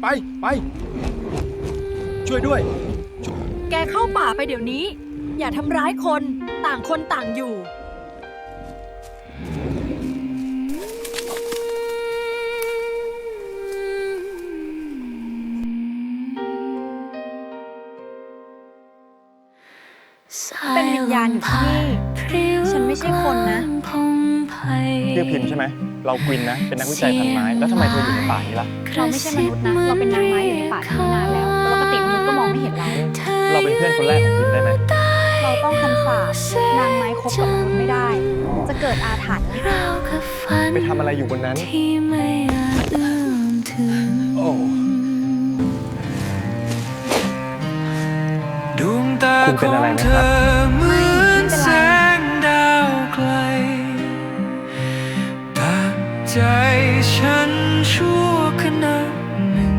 ไปไป ช่วยด้วย แกเข้าป่าไปเดี๋ยวนี้ อย่าทำร้ายคนต่างคนต่างอยู่ เป็นวิญญาณอยู่ที่นี่ ฉันไม่ใช่คนนะ ชื่อพิมพ์ใช่ไหม เรากวินนะ เป็นนักวิจัยพันไม้ แล้วทำไมเธออยู่ในป่านี้ล่ะ เราไม่ใช่มนุษย์นะ เราเป็นนางไม้อยู่ในป่าที่นานแล้ว ปกติมนุษย์ก็มองไม่เห็นเรา เราเป็นเพื่อนคนแรกของพิมพ์ได้ไหม เราต้องคันสาบนางไม้คบกับมนุษย์ไม่ได้ จะเกิดอาถรรพ์ ไปทำอะไรอยู่บนนั้นที่ไม่อาจเอื้อมถึงโอ้ดวงตาคุณขเป็นออะไรงไหมเธครับ ใจฉันชั่วขณะหนึ่ง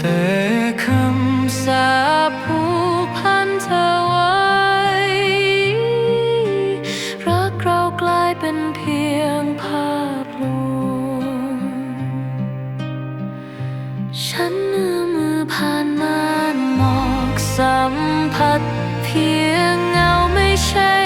แต่คำสาปผูกพันเธอไว้ รักเรากลายเป็นเพียงภาพลวงฉันเอื้อมมือผ่านม่านหมอกสัมผัสเพียงเงาไม่ใช่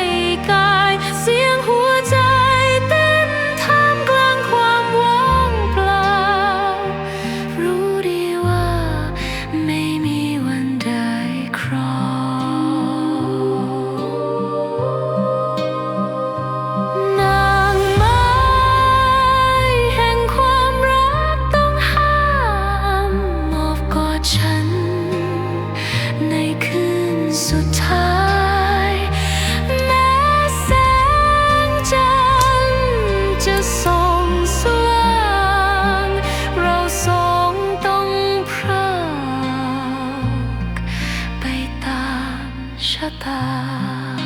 ゃった。